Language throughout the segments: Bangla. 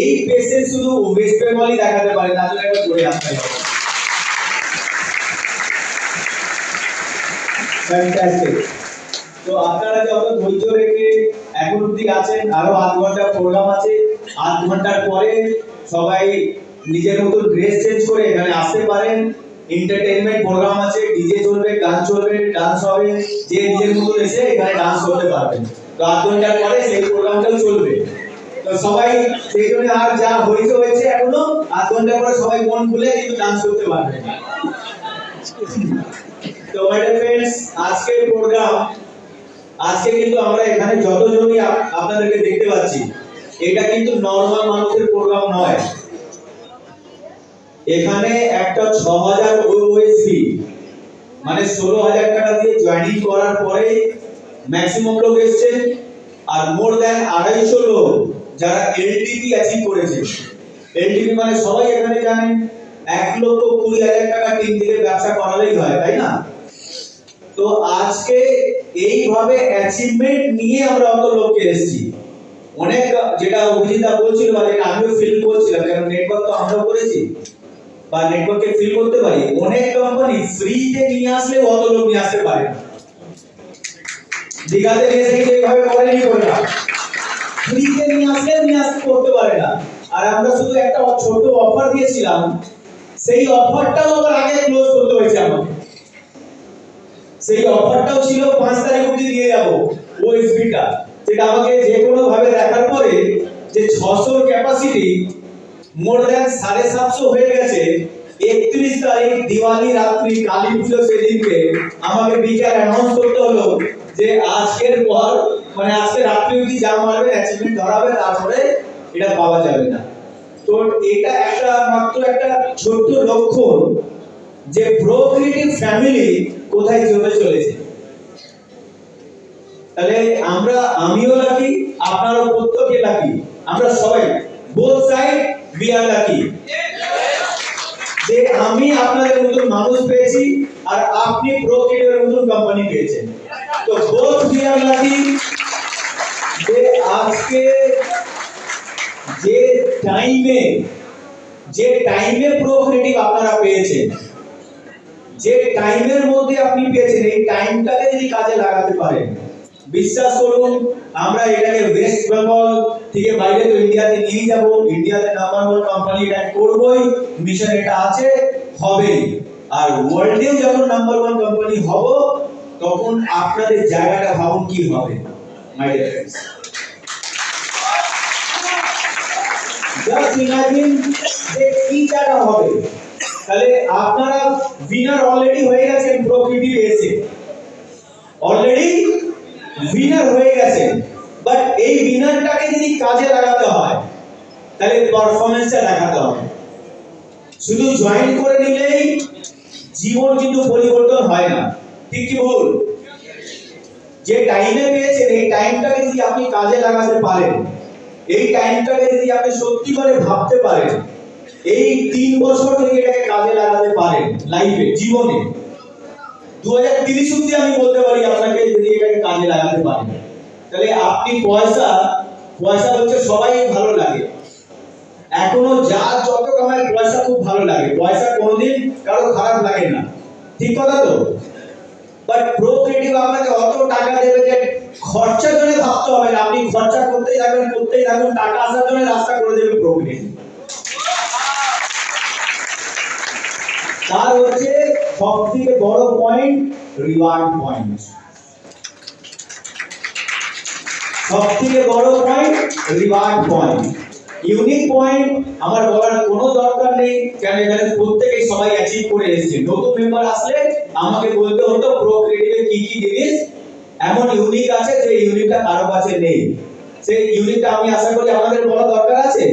এই পেসে শুধু ওয়েস্ট বেঙ্গলই দেখাতে পারে, তার জন্য একটা জোরে আসতে হবে। তো আপনারা যত ধৈর্য রেখে এখন অব্দি আছেন, আরও আধ ঘণ্টা প্রোগ্রাম আছে, আধ ঘণ্টার পরে সবাই নিজের মতো ড্রেস চেঞ্জ করে এখানে আসতে পারেন। এন্টারটেইনমেন্ট প্রোগ্রাম আছে ডিজে চলবে, গান চলবে ডান্স হবে, যে নিজের মতো এসে এখানে ডান্স করতে পারবেন। তো আধ ঘণ্টার পরে সেই প্রোগ্রামটাও চলবে। সবাই সেই জন্য আর যা হয়েছে হয়েছে এখনও, আধ ঘণ্টা পরে সবাই মন খুলে কিন্তু ডান্স করতে পারবে। তো মাই ফ্রেন্ডস আজকের প্রোগ্রাম আজকে কিন্তু আমরা এখানে যতজনই আপ- আপনাদেরকে দেখতে পাচ্ছি, এটা কিন্তু নর্মাল মানুষের প্রোগ্রাম নয়। এখানে একটা ছ হাজার ওএসপি মানে ষোলো হাজার টাকা দিয়ে জয়েনিং করার পরে ম্যাক্সিমাম লোক এসছেন, আর মোর দ্যান আড়াইশো লোক যারা এলটিপি অ্যাচিভ করেছে। এলটিপি মানে সবাই এখানে জানেন এক লক্ষ কুড়ি হাজার টাকা তিন দিকে ব্যবসা করালেই হয়, তাই না? তো আজকে এইভাবে অ্যাচিভমেন্ট নিয়ে আমরা অত লোককে এসেছি। অনেক, যেটা অভিজিতা বলছিল বা যেটা আমিও ফিল করছিলাম কারণ নেটওয়ার্ক তো আমরাও করেছি, বা নেটওয়ার্কে ফিল করতে পারি, অনেক কোম্পানি ফ্রিতে নিয়ে আসলে অত লোক নিয়ে আসতে পারে না। দীঘাতে এসে এইভাবে করেনি ফ্রিতে নিয়ে আসতে করতে পারে না। আর আমরা শুধু একটা ছোট অফার দিয়েছিলাম। সেই অফারটাও আবার আগে ক্লোজ করতে হয়েছে আমাকে। সেই অফারটাও ছিল পাঁচ তারিখ অবধি দিয়ে যাব ওএসপিটা যেটা আমাকে যে কোনো ভাবে দেখার পরে যে ছশোর ক্যাপাসিটি মোর দ্যান সাড়ে সাতশো হয়ে গেছে, একত্রিশ তারিখ দিওয়ালি, রাত্রি, কালী পুজো সেদিনকে আমাকে বিকাল অ্যানাউন্স করতে হলো যে আজকের পর মানে আজকে রাত্রি অবধি যা মারবে অ্যাচিভমেন্ট ধরাবে তারপরে এটা পাওয়া যাবে না। তো এটা একটা মাত্র একটা ছোট্ট লক্ষণ যে প্রোক্রিয়েটিভ ফ্যামিলি কোথায় চলে চলেছে। তাহলে আমরা, আমিও লাকি আপনারও প্রত্যেকে লাকি আমরা সবাই both side we are lucky যে আমি আপনাদের মতন মানুষ পেয়েছি, আর আপনি প্রোক্রিয়েটিভের মতন কোম্পানি পেয়েছেন। তো বোথ উই আর লাকি যে আজকে যে টাইমে যে টাইমে প্রোক্রিয়েটিভ আপনারা পেয়েছেন, যে টাইমের মধ্যে আপনি পেয়েছেন, এই টাইমটাকে যদি কাজে লাগাতে পারেন, বিশ্বাস করুন, আমরা এটাকে ওয়েস্ট বেঙ্গল থেকে বাইরে তো ইন্ডিয়াতে নিয়ে যাব ইন্ডিয়াতে নাম্বার ওয়ান কোম্পানি এটা করবই মিশন এটা আছে, হবেই। আর ওয়ার্ল্ডেও যখন নাম্বার ওয়ান কোম্পানি হব, তখন আপনাদের জায়গাটা ভাবুন কি হবে। ডিয়ার ফ্রেন্ডস জাস্ট ইমাজিন যে কি জায়গা হবে? তাহলে আপনারা উইনার অলরেডি হয়ে গেছেন প্রকৃতির এসে অলরেডি উইনার হয়ে গেছেন। বাট এই উইনারটাকে যদি কাজে লাগাতে হয়, তাহলে পারফরমেন্সটা দেখাতে হবে। শুধু জয়েন করে নিলেই জীবন কিন্তু পরিবর্তন হয় না। ঠিক কি ভুল যে টাইমে পেয়েছেন, এই টাইমটাকে যদি আপনি কাজে লাগাতে পারেন, এই টাইমটাকে যদি আপনি সত্যি করে ভাবতে পারেন, এই তিন বছর যদি এটাকে কাজে লাগাতে পারেন লাইফে জীবনে দু হাজার তিরিশ অব্দি আমি বলতে পারি আপনাকে যদি এটাকে কাজে লাগাতে পারেন। তাহলে আপনি পয়সা পয়সা হচ্ছে সবাই ভালো লাগে। এখনও যা যত কামায়, পয়সা খুব ভালো লাগে। পয়সা কোনোদিন কারও খারাপ লাগে না। ঠিক কথা তো? বাট প্রোক্রিয়েটিভ আপনাকে অত টাকা দেবে যে খরচার জন্য ভাবতে হবে না। আপনি খরচা করতেই থাকবেন করতেই থাকবেন, টাকা আসার জন্য রাস্তা করে দেবে প্রোক্রিয়েটিভ তার হচ্ছে সব থেকে বড় পয়েন্ট রিওয়ার্ড পয়েন্ট সব থেকে বড় point reward point unique point আমার বলার কোনো দরকার নেই। কেন এখানে প্রত্যেকেই সবাই অ্যাচিভ করে এসেছে। নতুন মেম্বার আসলে আমাকে বলতে হতো প্রো ক্রিয়েটিভে কি কি জিনিস এমন ইউনিক আছে যে ইউনিকটা কারও কাছে নেই? সেই ইউনিকটা আমি আশা করি আমাদের বলা দরকার আছে?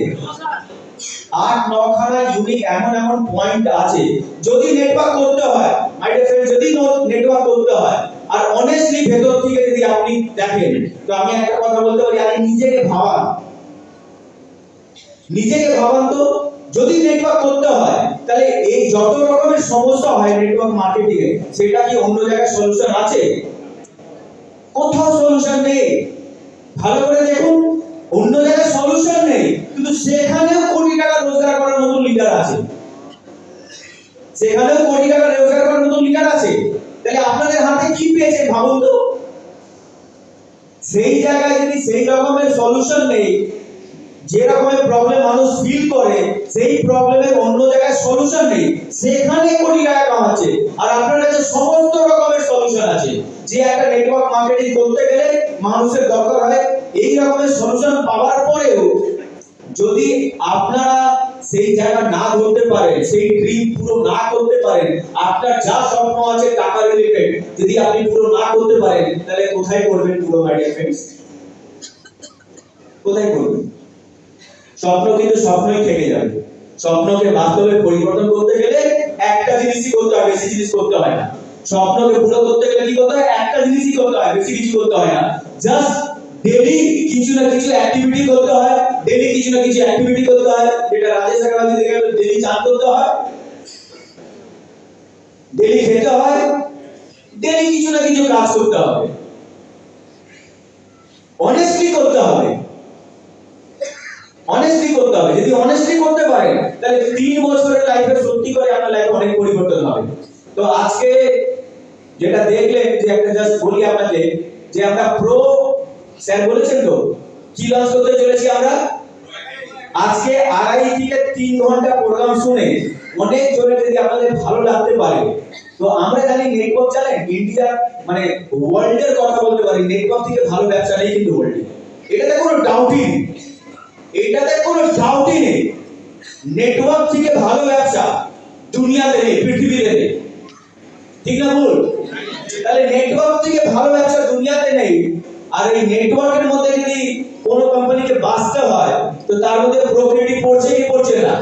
আট নখানা ইউনিক এমন এমন পয়েন্ট আছে। যদি নেটওয়ার্ক করতে হয় মাই ডিয়ার ফ্রেন্ড যদি নেটওয়ার্ক করতে হয়, আর অনেস্টলি ভেতর থেকে যদি আপনি দেখেন, তো আমি একটা কথা বলতে পারি আগে নিজেকে ভাবান। নিজেকে ভাবান তো, যদি নেটওয়ার্ক করতে হয়, তাহলে এই যত রকমের সমস্যা হয় নেটওয়ার্ক মার্কেটিং এর সেটা কি অন্য জায়গায় সলিউশন আছে? কোথাও সলিউশন নেই। ভালো করে দেখুন, অন্য জায়গায় সলিউশন নেই, কিন্তু সেখানেও কোটি টাকা রোজগার করার মতো লিডার আছে। সেখানেও কোটি টাকা রোজগার করার মতো লিডার আছে। তাহলে আপনাদের হাতে কি পেয়েছে ভাবুন তো? সেই জায়গায় যদি সেই রকমের সলিউশন নেই যে রকমের প্রবলেম মানুষ ফিল করে, সেই প্রবলেমের অন্য জায়গায় সলিউশন নেই। সেখানে কোটি টাকা কামাচ্ছে। আর আপনার কাছে সমস্ত রকমের সলিউশন আছে। যে একটা নেটওয়ার্ক মার্কেটিং করতে গেলে মানুষের দরকার হয়, এই রকমের সলিউশন পাওয়ার পরেও যদি আপনারা সেই জায়গা না ধরতে পারেন, সেই ড্রিম পুরো না করতে পারেন, আপনার যা স্বপ্ন আছে টাকা রিলেটেড যদি আপনি পুরো না করতে পারেন, তাহলে কোথায় করবেন পুরো মাই ডিয়ার ফ্রেন্ডস কোথায় করবেন? স্বপ্ন কিন্তু স্বপ্নই থেকে যাবে। স্বপ্নকে বাস্তবে পরিবর্তন করতে গেলে একটা জিনিসই করতে হয়, বেশি জিনিস করতে হয় না। স্বপ্নকে পুরো করতে গেলে কি করতে হয়? একটা জিনিসই করতে হয়, বেশি কিছু করতে হয় না। জাস্ট ডেলি কিছু না কিছু অ্যাক্টিভিটি করতে হয় ডেলি কিছু না কিছু অ্যাক্টিভিটি করতে হয়। যেটা রাজেশ আগরওয়াল থেকে ডেলি চান করতে হয়। ডেলি খেতে হয় ডেলি কিছু না কিছু কাজ করতে হবে। অনেস্টলি করতে হবে। অনেস্টলি করতে হবে। যদি অনেস্টলি করতে পারেন, তাহলে তিন বছরের লাইফে সত্যি করে আপনার লাইফে অনেক পরিবর্তন হবে। তো আজকে যেটা দেখলেন, যে একটা জাস্ট বলি আপনাকে, যে আমরা প্রো স্যার বলেছেন তো? কি লঞ্চ করতে চলেছি আমরা? আজকে আড়াই থেকে তিন ঘণ্টা প্রোগ্রাম শুনে অনেক জনে যদি আপনাদের ভালো লাগতে পারে, তো আমরা জানি নেটওয়ার্ক জানেন ইন্ডিয়া মানে ওয়ার্ল্ডের কথা বলতে পারি নেটওয়ার্ক থেকে ভালো ব্যবসা নেই কিন্তু ওয়ার্ল্ডে এটাতে কোনো ডাউটই নেই। এটাতে কোনো ডাউটই নেই। নেটওয়ার্ক থেকে ভালো ব্যবসা দুনিয়াতে নেই, পৃথিবীতে নেই। ঠিক না ভুল? তাহলে নেটওয়ার্ক থেকে ভালো ব্যবসা দুনিয়াতে নেই, আর এই নেটওয়ার্কের মধ্যে যদি কোনো কোম্পানিকে বাঁচতে হয়, তো তার মধ্যে প্রোগ্রেটিভ পড়ছে কি পড়ছে না?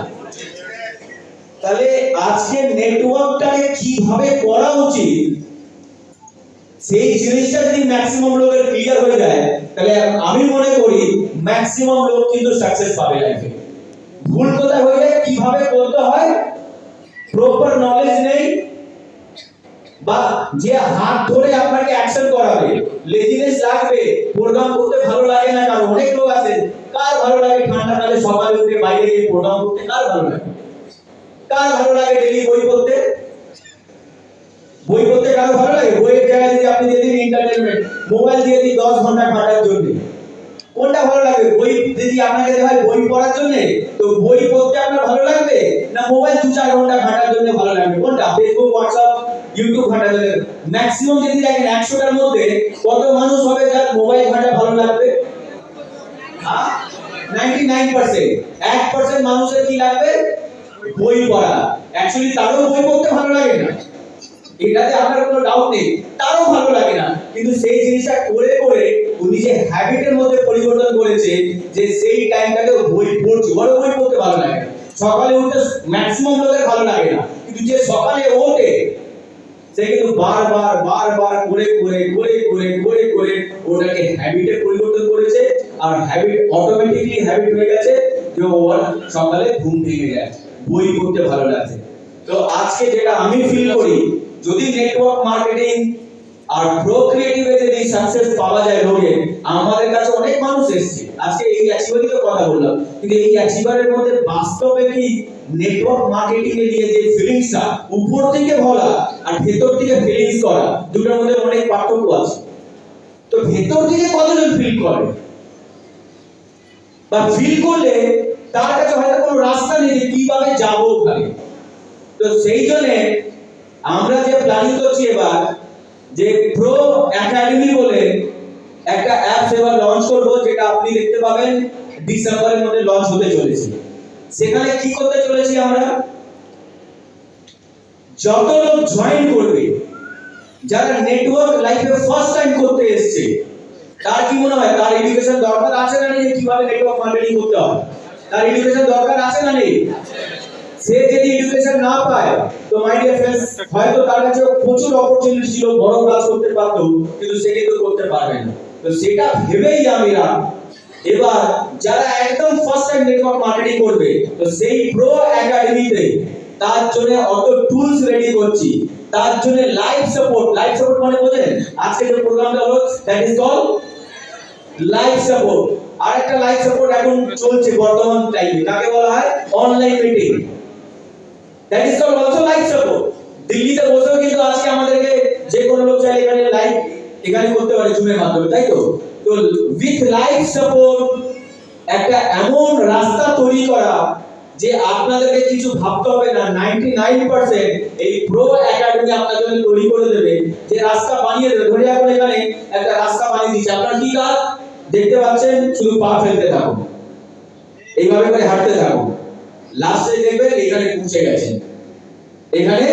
তাহলে আজকে নেটওয়ার্কটাকে কীভাবে করা উচিত? সেই জিনিসটা যদি ম্যাক্সিমাম লোকের ক্লিয়ার হয়ে যায়, তাহলে আমি মনে করি ম্যাক্সিমাম লোক কিন্তু সাকসেস পাবে লাইফে ভুল কোথায় হয়ে যায়? কীভাবে করতে হয়? প্রপার নলেজ নেই। বা যে হাত ধরে আপনাকে অ্যাকশন করাবে লেজিনেস লাগবে প্রোগ্রাম করতে ভালো লাগে না, কারণ অনেক লোক আছে, কার ভালো লাগে ঠান্ডা কালে সকালে উঠে বাইরে গিয়ে প্রোগ্রাম করতে? কার ভালো লাগে? কার ভালো লাগে ডেলি বই পড়তে? বই পড়তে কারও ভালো লাগে? বইয়ের জায়গায় যদি আপনি দিয়ে দিন এন্টারটেনমেন্ট মোবাইল দিয়ে দিন, দশ ঘণ্টা কাটার জন্য। কোনটা ভালো লাগবে? বই যদি আপনাকে দেওয়া হয় বই পড়ার জন্য, তো বই পড়তে আপনার ভালো লাগবে? না মোবাইল দু চার ঘণ্টা ঘাটার জন্য ভালো লাগবে? কোনটা? ফেসবুক হোয়াটসঅ্যাপ ইউটিউব ঘাটার জন্য। ম্যাক্সিমাম যদি দেখেন একশোটার মধ্যে, কত মানুষ হবে যার মোবাইল ঘাটা ভালো লাগবে? নাইনটি নাইন পার্সেন্ট এক পার্সেন্ট মানুষের কি লাগবে? বই পড়া। অ্যাকচুয়ালি তারও বই পড়তে ভালো লাগে না। এটাতে আমার কোনো ডাউট নেই, তারও ভালো লাগে না। কিন্তু সেই জিনিসটা করে করে উনি যে হ্যাবিটের মধ্যে পরিবর্তন করেছে, যে সেই টাইমটাকে বই পড়ছে ওরও বই পড়তে ভালো লাগে না। সকালে উঠতে ম্যাক্সিমাম লোকের ভালো লাগে না। কিন্তু যে সকালে ওঠে, সে কিন্তু বারবার বারবার করে করে করে করে করে করে ওটাকে হ্যাবিটে পরিবর্তন করেছে, আর হ্যাবিট অটোমেটিকলি হ্যাবিট হয়ে গেছে যে ওর সকালে ঘুম ভেঙে যায়। বই পড়তে ভালো লাগছে। তো আজকে যেটা আমি ফিল করি যদি নেটওয়ার্ক মার্কেটিং আর প্রো ক্রিয়েটিভে যদি সাকসেস পাওয়া যায় লোকে, আমাদের কাছে অনেক মানুষ এসেছে। আজকে এই অ্যাচিভারই তো কথা বললাম। কিন্তু এই অ্যাচিভারের মধ্যে বাস্তবে কি নেটওয়ার্ক মার্কেটিং এ নিয়ে যে ফিলিংসটা উপর থেকে বলা আর ভেতর থেকে ফিলিংস করা, দুটোর মধ্যে অনেক পার্থক্য আছে। তো ভেতর থেকে কতজন ফিল করে? বা ফিল করলে তার কাছে হয়তো কোনো রাস্তা নেই যে কীভাবে যাব ওখানে। তো সেই জন্য আমরা যে প্ল্যানিং করছি এবার, যে প্রো একাডেমি বলে একটা অ্যাপস এবার লঞ্চ করব, যেটা আপনি দেখতে পাবেন, ডিসেম্বরের মধ্যে লঞ্চ হতে চলেছে। সেখানে কি করতে চলেছি আমরা? যত লোক জয়েন করবে, যারা নেটওয়ার্ক লাইফে ফার্স্ট টাইম করতে এসেছে, তার কি মনে হয়, তার এডুকেশন দরকার আছে না নেই কীভাবে নেটওয়ার্ক মার্কেটিং করতে হয়? তার এডুকেশন দরকার আছে না নেই? সে যদি এডুকেশন না পায়, তো মাই ডিয়ার ফ্রেন্ডস হয়তো তার কাছে প্রচুর অপরচুনিটি ছিল বড় ক্লাস করতে পারতো, কিন্তু সে কিন্তু করতে পারবে না। তো সেটা ভেবেই আমরা এবার যারা একদম ফার্স্ট টাইম নেটওয়ার্ক মার্কেটিং করবে, তো সেই প্রো একাডেমিতে তার জন্য অত টুলস রেডি করছি। তার জন্য লাইভ সাপোর্ট লাইভ সাপোর্ট মানে বোঝেন? আজকে যে প্রোগ্রামটা হলো that is call live support আর একটা লাইভ সাপোর্ট এখন চলছে বর্তমান টাইমে কাকে বলা হয়? Online meeting that is called also life support দিল্লিতে বসেও কিন্তু আজকে আমাদেরকে যে কোনো লোক চাইলে এখানে লাইভ এখানে করতে পারে জুমের মাধ্যমে, তাই তো? তো উইথ লাইফ সাপোর্ট একটা এমন রাস্তা তৈরি করা যে আপনাদেরকে কিছু ভাবতে হবে না। 99% এই প্রো একাডেমি আপনাদের জন্য তৈরি করে দেবে। যে রাস্তা বানিয়ে দেবে। ধরে রাখুন এখানে একটা রাস্তা বানিয়ে দিচ্ছে আপনার কি কাজ? দেখতে পাচ্ছেন, শুধু পা ফেলতে থাকুন। এইভাবে করে হাঁটতে থাকুন। লাস্টে দেখবেন এখানে পৌঁছে গেছেন এখানে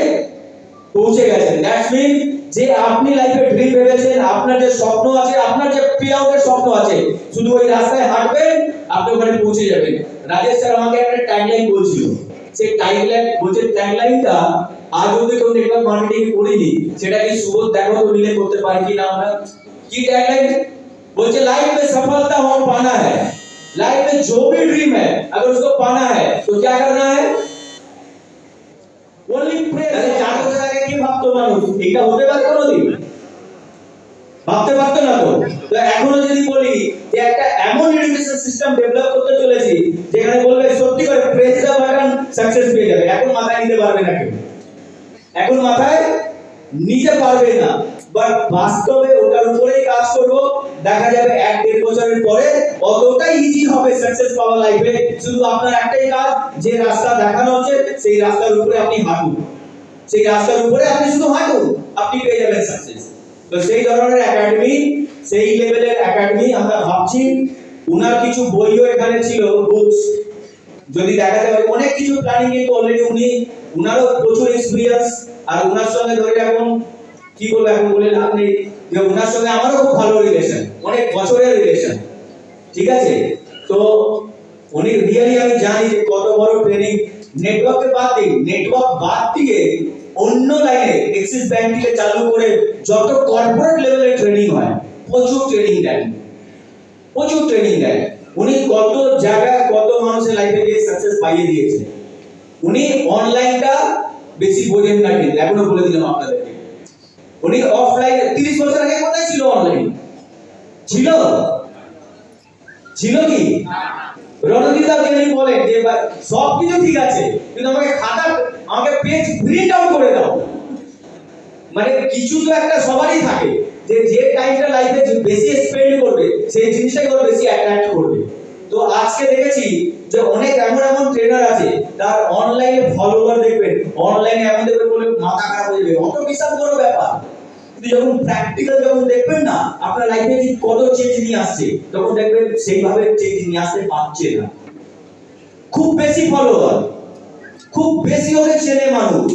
পৌঁছে গেছেন দ্যাটস মিন যে আপনি লাইফে ড্রিম ভেবেছেন আপনার যে স্বপ্ন আছে আপনার যে পে আউটের স্বপ্ন আছে শুধু ওই রাস্তায় হাঁটবেন আপনি ওখানে পৌঁছে যাবেন রাজেশ স্যার আমাকে একটা ট্যাগলাইন বলছিল সেই ট্যাগলাইন বলছে ট্যাগলাইনটা আজ অব্দি কেউ নেটওয়ার্ক মার্কেটিং করিনি সেটা কি সুবোধ দেখো তো মিলে করতে পারি কি না আমরা কি ট্যাগলাইন बोलते लाइफ में सफलता हो पाना है लाइफ में जो भी ड्रीम है अगर उसको पाना है तो क्या करना है ওনলি প্রে আরে চার বছর আগে কি ভাবতো মানুষ এটা হতে পারে কোনোদিন ভাবতে পারতো না তো তো এখনো যদি বলি যে একটা এমন এডুকেশন সিস্টেম ডেভেলপ করতে চলেছি যেখানে বলবে সত্যি করে প্রেস দা বাটন সাকসেস পেয়ে যাবে এখন মাথায় নিতে পারবে না কেউ এখন মাথায় নিতে পারবে না বাট বাস্তবে ওটার উপরেই কাজ করব। দেখা যাবে এক দেড় বছরের পরে অতটাই ইজি হবে সাকসেস পাওয়া লাইফে শুধু আপনার একটাই কাজ, যে রাস্তা দেখানো হচ্ছে, সেই রাস্তার উপরে আপনি হাঁটুন। সেই রাস্তার উপরে আপনি শুধু হাঁটুন, আপনি পেয়ে যাবেন সাকসেস তো সেই ধরনের একাডেমি সেই লেভেলের একাডেমি আমরা ভাবছি। উনার কিছু বইও এখানে ছিল বুকস যদি দেখা যাবে অনেক কিছু প্ল্যানিং কিন্তু অলরেডি উনি, উনারও প্রচুর এক্সপিরিয়েন্স আর উনার সঙ্গে ধরে এখন কি বলব, এখন বলে লাভ নেই। যে উনার সঙ্গে আমারও খুব ভালো রিলেশন অনেক বছরের রিলেশন ঠিক আছে? তো উনি রিয়েলি আমি জানি যে কত বড় ট্রেনিং নেটওয়ার্কে বাদ দিন নেটওয়ার্ক বাদ দিয়ে অন্য লাইনে এক্সিস ব্যাংক চালু করে যত কর্পোরেট লেভেলের ট্রেনিং হয়, প্রচুর ট্রেনিং দেন প্রচুর ট্রেনিং দেয়। উনি কত জায়গায় কত মানুষের লাইফে গিয়ে সাকসেস পাইয়ে দিয়েছে। উনি অনলাইনটা বেশি বোঝেন না কিন্তু, এখনও বলে দিলাম আপনাদেরকে। উনি অফলাইন তিরিশ বছর আগে কোথায় ছিল অনলাইন ছিল? ছিল কি? রণজিৎ যিনি বলেন যে সব কিছু ঠিক আছে, কিন্তু আমাকে খাতা, আমাকে পেজ প্রিন্ট আউট করে দাও। মানে কিছু তো একটা সবারই থাকে যে যে টাইমটা লাইফে বেশি স্পেন্ড করবে, সেই জিনিসটাই ওর বেশি অ্যাট্রাক্ট করবে। তো আজকে দেখেছি যে অনেক এমন এমন ট্রেনার আছে, তার অনলাইনে ফলোয়ার দেখবেন অনলাইনে এমন দেখবেন বলে মাথা খারাপ হয়ে যাবে। অত বিশাল বড় ব্যাপার। কিন্তু যখন প্র্যাকটিক্যাল যখন দেখবেন না, আপনার লাইফে কি কত চেঞ্জ নিয়ে আসছে, তখন দেখবেন সেইভাবে চেঞ্জ নিয়ে আসতে পারছে না। খুব বেশি ফলোয়ার খুব বেশি ওকে চেনে মানুষ।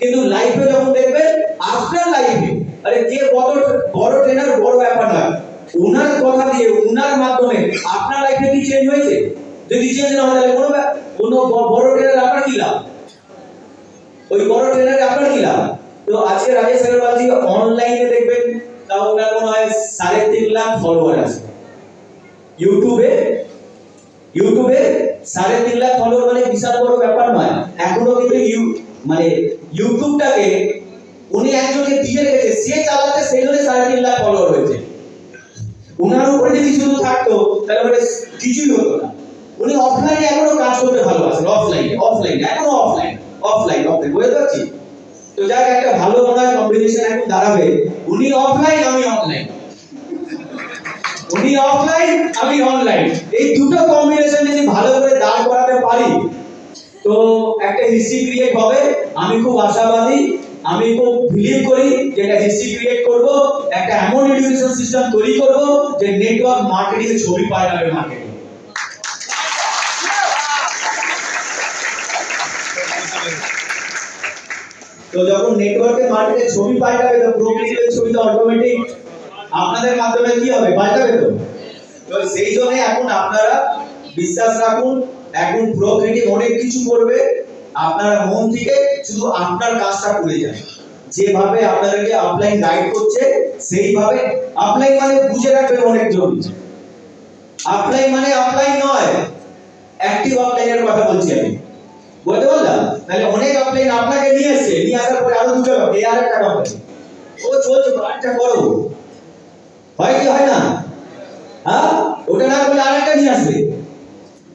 কিন্তু লাইফে যখন দেখবেন, আপনার লাইফে আরে কে বড় বড় ট্রেনার বড় ব্যাপার না ওনার কথা দিয়ে ওনার মাধ্যমে আপনার লাইফে কি চেঞ্জ হয়েছে? যদি চেঞ্জ না হয় কোনো কোনো বড় ট্রেনার আপনার কি লাভ? ওই বড় ট্রেনারে আপনার কি লাভ? তো আজকে রাজেশ আগরওয়াল জি অনলাইনে দেখবেন, তাও ওনার মনে হয় সাড়ে তিন লাখ ফলোয়ার আছে। ইউটিউবে ইউটিউবে সাড়ে তিন লাখ ফলোয়ার মানে বিশাল বড় ব্যাপার নয়। এখনও কিন্তু ইউ মানে ইউটিউবটাকে উনি একজনকে দিয়ে রেখেছে, সে চালাতে সেই জন্য সাড়ে তিন লাখ ফলোয়ার হয়েছে। উনার উপরে যদি শুধু থাকতো, তাহলে মানে কিছুই হতো না। উনি অফলাইনে এখনও কাজ করতে ভালোবাসেন অফলাইনে অফলাইনে এখনও অফলাইন অফলাইন অফলাইন বুঝতে পারছি? তো যাক, একটা ভালো হয় কম্বিনেশন এখন দাঁড়াবে। উনি অফলাইন আমি অনলাইন উনি অফলাইন আমি অনলাইন এই দুটো কম্বিনেশন যদি ভালো করে দাঁড় করাতে পারি, তো একটা হিস্ট্রি ক্রিয়েট হবে। আমি খুব আশাবাদী, আমি খুব বিলিভ করি যে একটা হিস্ট্রি ক্রিয়েট করব, একটা এমন এডুকেশন সিস্টেম তৈরি করব যে নেটওয়ার্ক মার্কেটিং এর ছবি পাল্টাবে মার্কেটিং তো যখন নেটওয়ার্কে মার্কেটে ছবি পাল্টাবে তো প্রোগ্রেসিভের ছবি তো অটোমেটিক আপনাদের মাধ্যমে কি হবে? পাল্টাবে তো? তো সেই জন্য এখন আপনারা বিশ্বাস রাখুন, এখন প্রকৃতি অনেক কিছু করবে, আপনারা মন থেকে শুধু আপনার কাজটা করে যান। যেভাবে আপনাদেরকে আপলাইন গাইড করছে, সেইভাবে আপলাইন মানে বুঝে রাখবেন অনেকজন। আপলাইন মানে আপলাইন নয় অ্যাক্টিভ আপলাইনের কথা বলছি আমি। বলতে পারলাম? তাহলে অনেক আপলাইন আপনাকে নিয়ে এসছে নিয়ে আসার পরে আরও দুটো এই আর একটা কোম্পানি ও চলছে একটা করো। হয় কি, হয় না? হ্যাঁ? ওটা না করলে আরেকটা নিয়ে আসবে।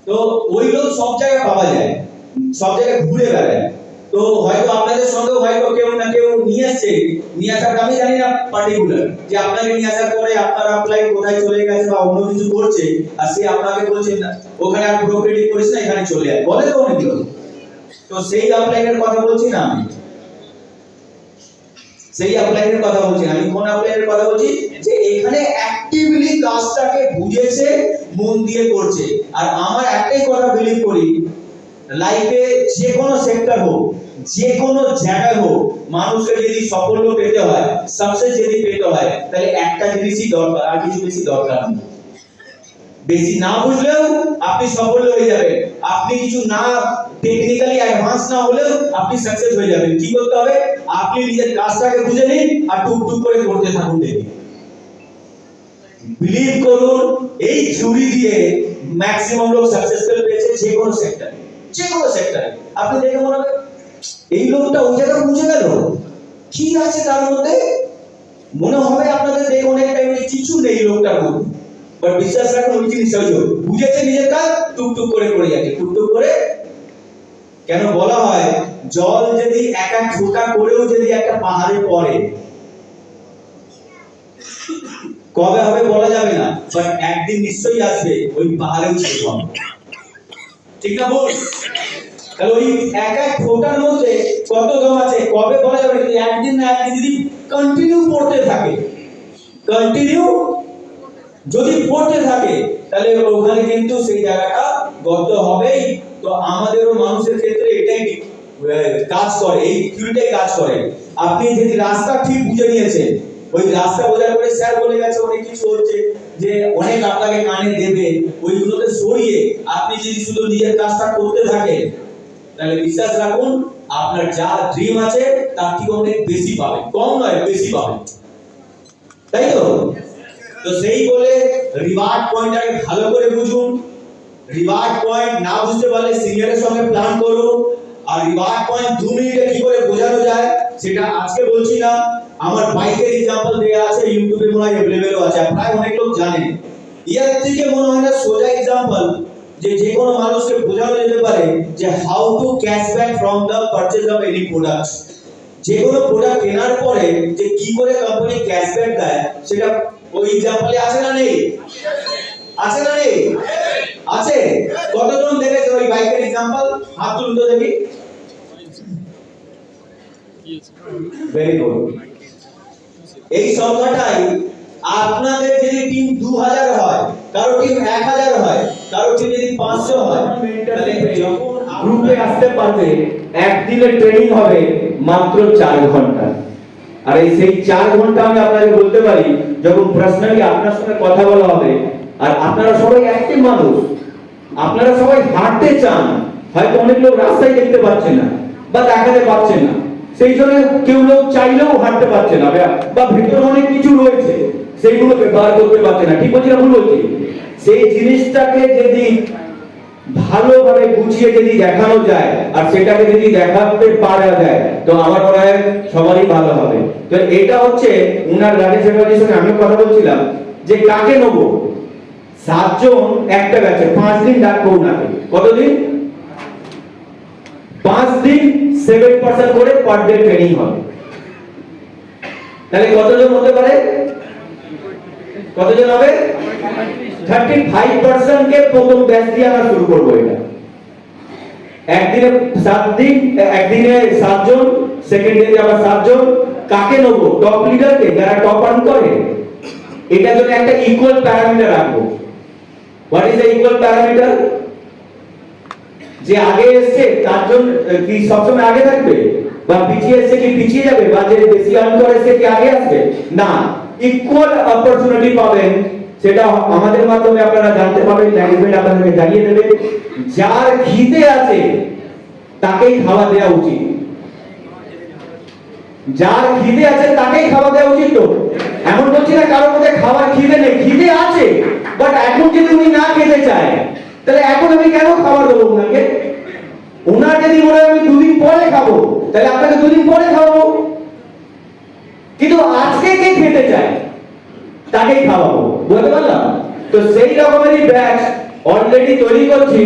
তো ওই লোক সব জায়গায় পাওয়া যায়, সব জায়গায় ঘুরে বেড়ায়। তো হয়তো আপনাদের সঙ্গেও, হয়তো কেউ না কেউ নিয়ে আসছে নিয়ে আসার আমি জানি না পার্টিকুলার যে আপনাকে নিয়ে আসার পরে আপনার অ্যাপ্লাই কোথায় চলে গেছে বা অন্য কিছু করছে, আর সে আপনাকে বলছে, না, ওখানে আর প্রোক্রেডিট করিস না, এখানে চলে আয়। বলে তো অনেক লোক। তো সেই অ্যাপ্লাইয়ের কথা বলছি না আমি? সেই অ্যাপ্লাইয়ের কথা বলছি। আমি কোন অ্যাপ্লাইয়ের কথা বলছি? যে এখানে অ্যাক্টিভলি কাজটাকে বুঝেছে, মন দিয়ে করছে। আর আমার একটাই কথা বিলিভ করি লাইফে যে কোনো সেক্টর হোক যে কোনো জায়গায় হোক, মানুষকে যদি সাফল্য পেতে হয় সাকসেস যদি পেতে হয়, তাহলে একটা জিনিসই দরকার, আর কিছু বেশি দরকার নেই বেশি না বুঝলেও আপনি সফল হয়ে যাবেন। আপনি কিছু না টেকনিক্যালি অ্যাডভান্স না হলেও আপনি সাকসেস হয়ে যাবেন। কি করতে হবে? আপনি নিজের কাজটাকে বুঝে নিন আর টুকটুক করে করতে থাকুন দেখি। বিলিভ করুন, এই থিওরি দিয়ে ম্যাক্সিমাম লোক সাকসেসফুল পেয়েছে যে কোনো সেক্টরে যে কোনো সেক্টরে আপনি দেখে মনে হবে, এই লোকটা ওই জায়গায় পৌঁছে গেল। কি আছে তার মধ্যে? মনে হবে আপনাদের দেখে অনেক টাইমে কিছু নেই লোকটার মধ্যে। বাট বিশ্বাস রাখুন ওই জিনিসটা বুঝেছে নিজের কাজ টুকটুক করে করে যাচ্ছে। টুকটুক করে কেন বলা হয়, জল যদি এক ফোঁটা করেও যদি একটা পাহাড়ে পড়ে, কবে হবে বলা যাবে না একদিন নিশ্চয়ই আসবে, ওই পাহাড়েও শেষ হবে। ঠিক না বল তাহলে ওই এক এক ফোঁটার মধ্যে কত দম আছে, কবে বলা যাবে একদিন না একদিন যদি কন্টিনিউ পড়তে থাকে কন্টিনিউ যদি পড়তে থাকে, তাহলে ওখানে কিন্তু সেই জায়গাটা গদ্য হবেই। তো আমাদেরও মানুষের ক্ষেত্রে এটাই কাজ করে, এই থিওরিটাই কাজ করে। আপনি যদি রাস্তা ঠিক বুঝে নিয়েছেন, ওই রাস্তা বোঝার পরে স্যার বলে গেছে, অনেক কিছু হচ্ছে যে অনেক আপনাকে কানে দেবে ওইগুলোকে সরিয়ে আপনি যদি শুধু নিজের কাজটা করতে থাকেন, তাহলে বিশ্বাস রাখুন, আপনার যা ড্রিম আছে, তার থেকে অনেক বেশি পাবে কম নয়, বেশি পাবে তাই তো? তো সেই বলে রিওয়ার্ড পয়েন্টটাকে ভালো করে বুঝুন রিওয়ার্ড পয়েন্ট, না বুঝতে পারলে সিনিয়রের সঙ্গে প্ল্যান করুন আর রিওয়ার্ড পয়েন্ট দু মিনিটে কি করে বোঝানো যায়, সেটা আজকে বলছি না। আমার বাইকের এক্সাম্পল দেয়া আছে, ইউটিউবে মনে হয় অ্যাভেলেবেলও আছে প্রায় অনেক লোক জানে। ইয়ার থেকে মনে হয় না সোজা এক্সাম্পল যে যে কোনো মানুষকে বোঝানো যেতে পারে যে how to cashback from the purchase of any product যে কোনো প্রোডাক্ট কেনার পরে যে কি করে কোম্পানি ক্যাশব্যাক দেয়, সেটা ওই এক্সাম্পলে আছে না নেই? আছে না নেই? আছে। কতজন দেখেছে ওই বাইকের এক্সাম্পল হাত তুলুন তো দেখি। ভেরি গুড এই সংখ্যাটাই আপনাদের যদি টিম দু হাজার হয়, কারও টিম এক হাজার হয়, কারও টিম যদি পাঁচশো হয়, তাহলে যখন গ্রুপে আসতে পারবে একদিনের ট্রেনিং হবে মাত্র চার ঘণ্টা। আর এই সেই চার ঘণ্টা আমি আপনাকে বলতে পারি, যখন পার্সোনালি আপনার সঙ্গে কথা বলা হবে আর আপনারা সবাই মানুষ। আপনারা সবাই হাঁটতে চান, হয়তো অনেক লোক রাস্তায় দেখতে পাচ্ছে না বা দেখাতে পাচ্ছে না। সেই জন্য কেউ লোক চাইলেও হাঁটতে পারছে না বা- ভিতরে অনেক কিছু রয়েছে, সেইগুলো ব্যবহার করতে পারছে না। ঠিক বলছি না ভুল সেই জিনিসটাকে যদি ভালোভাবে গুছিয়ে যদি দেখানো যায়, আর সেটাকে যদি দেখাতে পারা যায়, তো আমার মনে হয় সবারই ভালো হবে। তো এটা হচ্ছে উনার রাজেশ সঙ্গে আমিও কথা বলছিলাম যে কাকে নেব? সাতজন একটা ব্যাচে, পাঁচ দিন ডাকবো উনাকে কতদিন? পাঁচ দিন সেভেন পার্সেন্ট করে পার ডে ট্রেনিং হবে। তাহলে কতজন হতে পারে? কতজন হবে? থার্টি ফাইভ পার্সেন্ট কে প্রথম ব্যাচ দিয়ে আমরা শুরু করব এটা। একদিনে সাত দিন, একদিনে সাতজন সেকেন্ড ডে আবার সাতজন। কাকে নেব? টপ লিডারকে যারা টপ আর্ন করে। এটার জন্য একটা ইকুয়াল প্যারামিটার রাখব। What is the equal parameter যে আগে এসছে, তার জন্য কি সবসময় আগে থাকবে? বা পিছিয়ে এসছে কি পিছিয়ে যাবে? বা যে বেশি আর্ন করে কি আগে আসবে? না। ইকুয়াল অপরচুনিটি পাবেন, সেটা আমাদের মাধ্যমে আপনারা জানতে পারবেন ম্যানেজমেন্ট আপনাদেরকে জানিয়ে দেবে। যার খিদে আছে, তাকেই খাওয়া দেওয়া উচিত। যার খিদে আছে, তাকেই খাওয়া দেওয়া উচিত তো? এমন বলছি না কারোর মধ্যে খাওয়ার খিদে নেই, খিদে আছে বাট এখন যদি উনি না খেতে চায়, তাহলে এখন আমি কেন খাবার দেবো ওনাকে ওনার যদি মনে হয় আমি দুদিন পরে খাব, তাহলে আপনাকে দুদিন পরে খাওয়াবো। কিন্তু আজকে কে খেতে চায়? তাকেই খাওয়াবো, বুঝতে পারলাম? তো সেই রকমেরই ব্যাচ অলরেডি তৈরি করছি,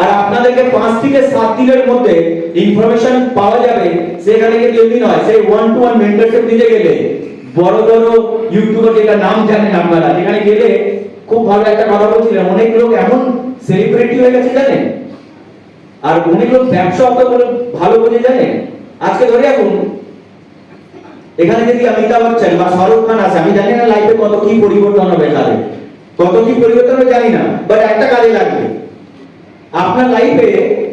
আর আপনাদেরকে পাঁচ থেকে সাত দিনের মধ্যে ইনফরমেশন পাওয়া যাবে। সেখানে কিন্তু এমনি নয়, সেই ওয়ান টু ওয়ান মেন্টরশিপ দিতে গেলে। বড় বড় ইউটিউবার যেটা নাম জানেন আপনারা, যেখানে গেলে খুব ভালো একটা কথা বলছিলেন, অনেক লোক এমন সেলিব্রিটি হয়ে গেছে জানেন? আর অনেক লোক ব্যবসা অত ভালো বোঝে জানেন? আজকে ধরে এখন এখানে যদি অমিতাভ বচ্চন বা শাহরুখ খান আছে, আমি জানি না লাইফে কত কি পরিবর্তন হবে তাদের কত কি পরিবর্তন হবে জানি না বাট একটা কাজে লাগবে। আপনার লাইফে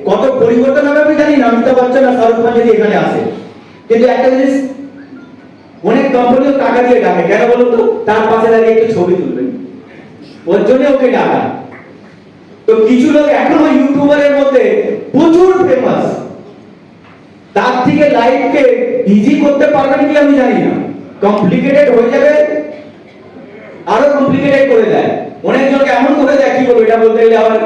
কত পরিবর্তন হবে আমি জানি না, অমিতাভ বচ্চন আর শাহরুখ খান যদি এখানে আসে। কিন্তু একটা জিনিস অনেক কোম্পানিও টাকা দিয়ে ডাকে। কেন বলুন তো? তার পাশে দাঁড়িয়ে একটু ছবি তুলবেন। ওর জন্য ওকে ডাকা। তো কিছু লোক এখনও ইউটিউবারের মধ্যে প্রচুর ফেমাস তার থেকে লাইফকে ইজি করতে পারবেন কি আমি জানি না। কমপ্লিকেটেড হয়ে যাবে, আরও কমপ্লিকেটেড করে দেয়। অনেকজনকে এমন করে দেয়, কি বলব, এটা বলতে গেলে আবার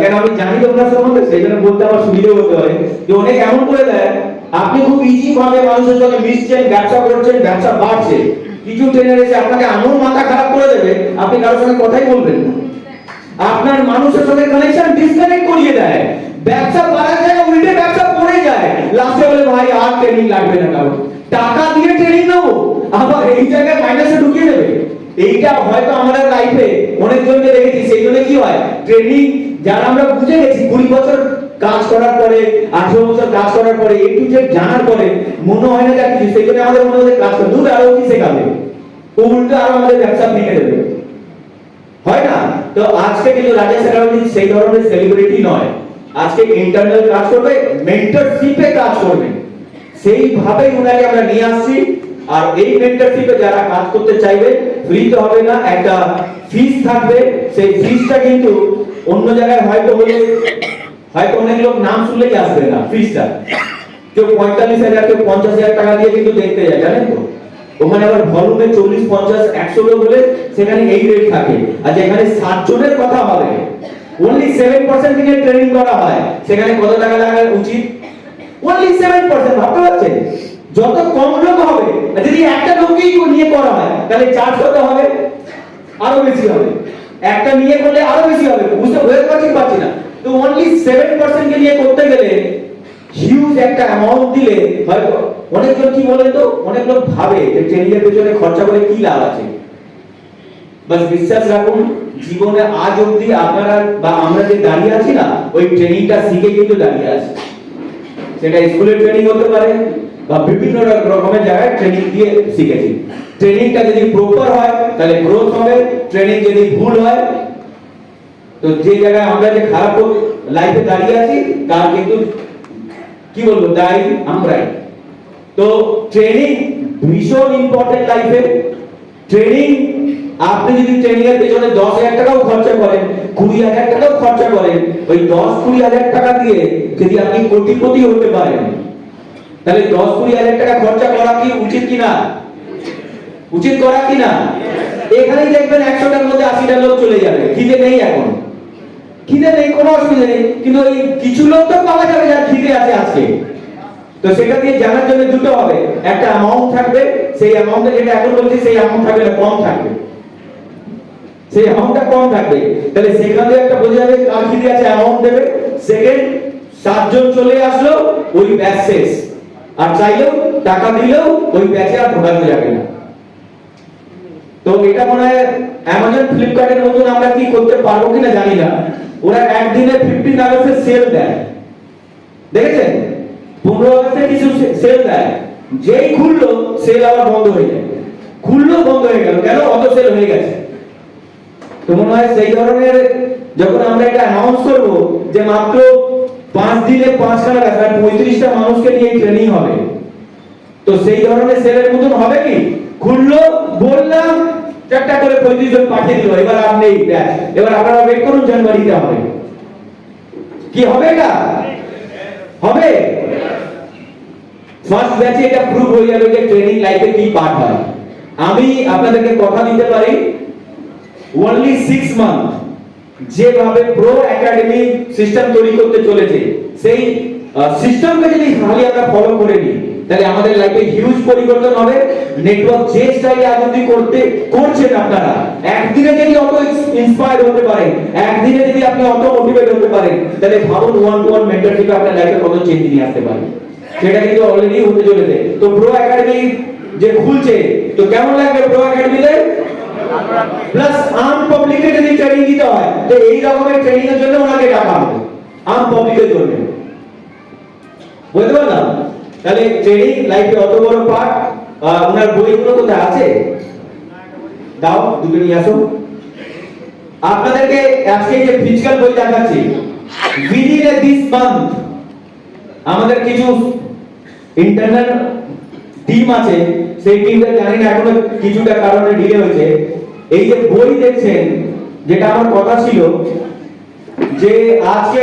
কেন আমি জানি তোমরা সম্বন্ধে, সেই জন্য বলতে আমার সুবিধা হতে হয় যে অনেক এমন করে দেয় আপনি খুব ইজি ভাবে মানুষের সঙ্গে মিশছেন, ব্যবসা করছেন, ব্যবসা বাড়ছে। কিছু ট্রেনার এসে আপনাকে এমন মাথা খারাপ করে দেবে, আপনি কারোর সঙ্গে কথাই বলবেন না। আপনার মানুষের সঙ্গে কানেকশন ডিসকানেক্ট করিয়ে দেয়। ব্যবসা বাড়া যায় উল্টে ব্যবসা পড়ে যায়। লাস্টে বলে, ভাই, আর ট্রেনিং লাগবে না কারও। টাকা দিয়ে ট্রেনিং নেব, আবার এই জায়গায় মাইনাসে ঢুকিয়ে দেবে। এইটা হয়তো আমাদের লাইফে অনেকজনকে দেখেছি, সেই জন্য কি হয়? ট্রেনিং যারা আমরা বুঝে গেছি, কুড়ি বছর কাজ করার পরে, আঠেরো বছর কাজ করার পরে একটু যে জানার পরে, মনে হয় না যা কিছু জন্য আমাদের মনে হচ্ছে কাজ করে দূর আরও কি শেখাবে? উল্টো আরও আমাদের ব্যবসা ভেঙে দেবে। হয় না? তো আজকে কিন্তু রাজেশ একাডেমি সেই ধরনের সেলিব্রিটি নয়। আজকে ইন্টারনাল কাজ করবে মেন্টরশিপে কাজ করবে। সেইভাবেই উনাকে আমরা নিয়ে আসছি। আর এই মেন্টরশিপে যারা কাজ করতে চাইবে ফ্রি তো হবে না, একটা ফিস থাকবে। সেই ফিসটা কিন্তু অন্য জায়গায় হয়তো হলে হয়তো অনেক লোক নাম শুনলেই আসবে না ফিসটা কেউ পঁয়তাল্লিশ হাজার, কেউ পঞ্চাশ হাজার টাকা দিয়ে কিন্তু দেখতে যায়, জানেন তো? ওখানে আবার ভলুমে চল্লিশ, পঞ্চাশ, একশো লোক হলে সেখানে এই রেট থাকে। আর যেখানে ষাট জনের কথা হবে অনলি সেভেন পার্সেন্ট থেকে ট্রেনিং করা হয়। সেখানে কত টাকা লাগা উচিত? অনলি সেভেন পার্সেন্ট ভাবতে পারছেন? যত কম লোক হবে যদি একটা লোককেই নিয়ে করা হয়, তাহলে চার্জ কত হবে, আরও বেশি হবে। একটা নিয়ে করলে আরও বেশি হবে, বুঝতে বুঝতে পারছি না। তো অনলি সেভেন পার্সেন্ট কে নিয়ে করতে গেলে হিউজ একটা অ্যামাউন্ট দিলে হয়তো অনেকজন কি বলেন তো? অনেক লোক ভাবে যে ট্রেনিং পেছনে খরচা করে কি লাভ আছে। বাস বিশ্বাস রাখুন, জীবনে আজ অবধি আপনারা বা আমরা যে দাঁড়িয়ে আছি না, ওই ট্রেনিংটা শিখে কিন্তু দাঁড়িয়ে আছি। সেটা স্কুলের ট্রেনিং হতে পারে বা বিভিন্ন রকমের জায়গায় ট্রেনিং দিয়ে শিখেছি। ট্রেনিংটা যদি প্রপার হয়, তাহলে গ্রোথ হবে। ট্রেনিং যদি ভুল হয় তো যে জায়গায় আমরা যে খারাপ লাইফে দাঁড়িয়ে আছি, তার কিন্তু কি বলব দায়ী আমরাই। তো ট্রেনিং ভীষণ ইম্পর্টেন্ট লাইফে ট্রেনিং আপনি যদি ট্রেনিং এর পেছনে দশ হাজার টাকাও খরচা করেন, কুড়ি হাজার টাকাও খরচা করেন, ওই দশ কুড়ি হাজার টাকা দিয়ে যদি আপনি কোটিপতি হতে পারেন, তাহলে দশ কুড়ি হাজার টাকা খরচা করা কি উচিত কিনা? উচিত করা কিনা? এখানেই দেখবেন একশোটার মধ্যে আশিটা লোক চলে যাবে, খিদে নেই এখন। খিদে নেই, কোনো অসুবিধা নেই, কিন্তু ওই কিছু লোক তো পাওয়া যাবে যার খিদে আছে আজকে। তো সেটা দিয়ে জানার জন্য দুটো হবে। একটা অ্যামাউন্ট থাকবে, সেই অ্যামাউন্টে যেটা এখন বলছি, সেই অ্যামাউন্ট থাকবে না, কম থাকবে। সেই অ্যামাউন্টটা কম থাকবে। তাহলে সেখান থেকে একটা বোঝা যাবে কার খিদে আছে অ্যামাউন্ট দেবে। সেকেন্ড সাতজন চলে আসলো, ওই ব্যাচ শেষ। আর চাইলেও টাকা দিলেও ওই ব্যাচে আর ঢোকানো যাবে না। তো এটা মনে হয় অ্যামাজন ফ্লিপকার্টের মতন আমরা কি করতে পারব কিনা জানি না। ওরা একদিনে ফিফটিন আগস্টের সেল দেয়। দেখেছেন? পনেরো আগস্টে কিছু সেল দেয়। যেই খুললো সেল আবার বন্ধ হয়ে যায়। খুললো, বন্ধ হয়ে গেল। কেন? অত সেল হয়ে গেছে। তো মনে হয় সেই ধরনের যখন আমরা এটা অ্যানাউন্স করব যে মাত্র পাঁচ দিনে পাঁচখানা ব্যাপার পঁয়ত্রিশটা মানুষকে নিয়ে ট্রেনিং হবে। তো সেই ধরনের সেলের মতন হবে কি? খুললো, বললাম চারটা করে পঁয়ত্রিশ জন পাঠিয়ে দিল, এবার আর নেই এবার আপনারা ওয়েট করুন, জানুয়ারিতে হবে। কি হবে এটা? হবে? ফার্স্ট ব্যাচে এটা প্রুভ হয়ে যাবে যে ট্রেনিং লাইফে কি পার্ট হয়। আমি আপনাদেরকে কথা দিতে পারি অনলি সিক্স মান্থ যেভাবে প্রো একাডেমি সিস্টেম তৈরি করতে চলেছে, সেই সিস্টেমকে যদি খালি আমরা ফলো করে নিই তাহলে আমাদের লাইফে হিউজ পরিবর্তন হবে। নেটওয়ার্ক যে স্টাইলে আজ অব্দি করতে করছেন আপনারা, একদিনে যদি অত ইন্সপায়ার হতে পারেন, একদিনে যদি আপনি অত মোটিভেট হতে পারেন, তাহলে ভাবুন ওয়ান টু ওয়ান মেন্টরশিপ আপনার লাইফে কত চেঞ্জ নিয়ে আসতে পারে। সেটা কিন্তু অলরেডি হতে চলেছে। তো প্রো একাডেমি যে খুলছে, তো কেমন লাগবে প্রো একাডেমিতে প্লাস আম পাবলিকে যদি ট্রেনিং দিতে হয়, তো এই রকমের ট্রেনিং এর জন্য ওনাকে টাকা হবে আম পাবলিকের জন্য। বুঝতে পারলাম? তাহলে ট্রেনিং লাইফে অত বড় পার্ট ওনার বইগুলো কোথায় আছে? দাও, দুটো নিয়ে আসো। আপনাদেরকে আজকে যে ফিজিক্যাল বই দেখাচ্ছি উইদিন এ দিস মান্থ আমাদের কিছু ইন্টারনাল টিম আছে, সেই টিমটা জানি না, এখনও কিছুটা কারণে ডিলে হয়েছে। এই যে বই দেখছেন, যেটা আমার কথা ছিল, যে আজকে